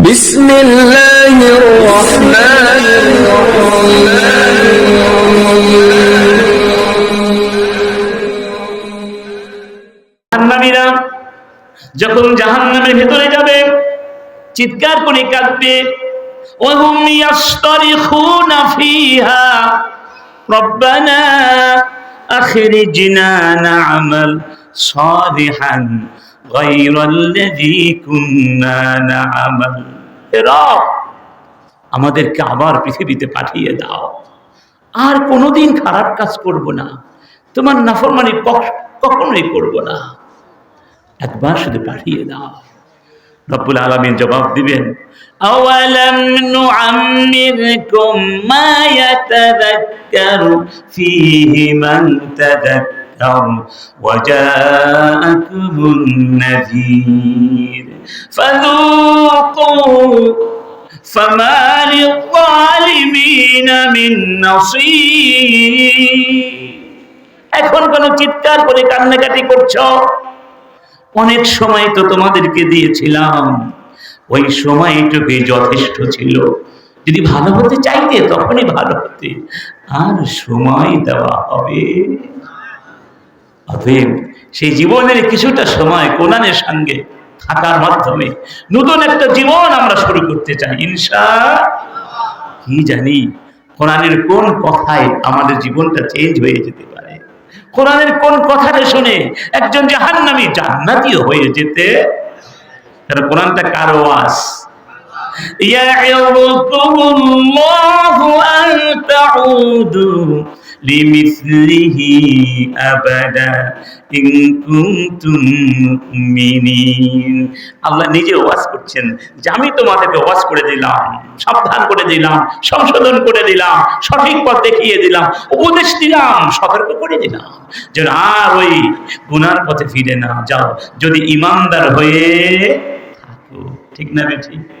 بسم الله الرحمن জাহান্নামীরা যখন জাহান্নামের ভেতরে যাবে চিৎকার করে কাঁদবে ওহুম ইয়াসতারিখুনা ফিহা রব্বানা আখরিজনা না'মাল সালিহান গায়রাল্লাযী কুন্না না'মাল হে রব আমাদেরকে আবার পৃথিবীতে পাঠিয়ে দাও আর কোনোদিন খারাপ কাজ করব না তোমার নাফরমানি কখ- কখনোই করব না একবার শুধু পাঠিয়ে দাও রব্বুল আলমীর জবাব দিবেন أولم نعمركم ما يتذكر فيه من تذكر وجاءكم النذير فذوقوا فما للظالمين من نصير এখন কোন চিৎকার করে কান্নাকাটি করছো অনেক সময় তো তোমাদেরকে দিয়েছিলাম ওই সময়টুকুই যথেষ্ট ছিল যদি ভালো হতে চাইতে তখনই ভালো হতে আর সময় দেওয়া হবে অতএব সেই জীবনের কিছুটা সময় কোরআনের সঙ্গে থাকার মাধ্যমে নতুন একটা জীবন আমরা শুরু করতে চাই ইনশা কি জানি কোরআনের কোন কথায় আমাদের জীবনটা চেঞ্জ হয়ে যেতে পারে কোরআনের কোন কথাটা শুনে একজন জাহান্নামী জান্নাতীয় হয়ে যেতে কারণ কোরআনটা কার ওয়াজ يعظكم الله أن تعودوا লিমিসলিহি আবাদা ইন কুনতুম মুমিনিন আল্লাহ নিজে ওয়াজ করছেন। যে আমি তোমাদেরকে ওয়াজ করে দিলাম, সাবধান করে দিলাম, সংশোধন করে দিলাম, সঠিক পথ দেখিয়ে দিলাম, উপদেশ দিলাম, সতর্ক করে দিলাম। যেন আর ওই গুনার পথে ফিরে না যাও। যদি ইমানদার হয়ে থাকো। ঠিক না বেঠিক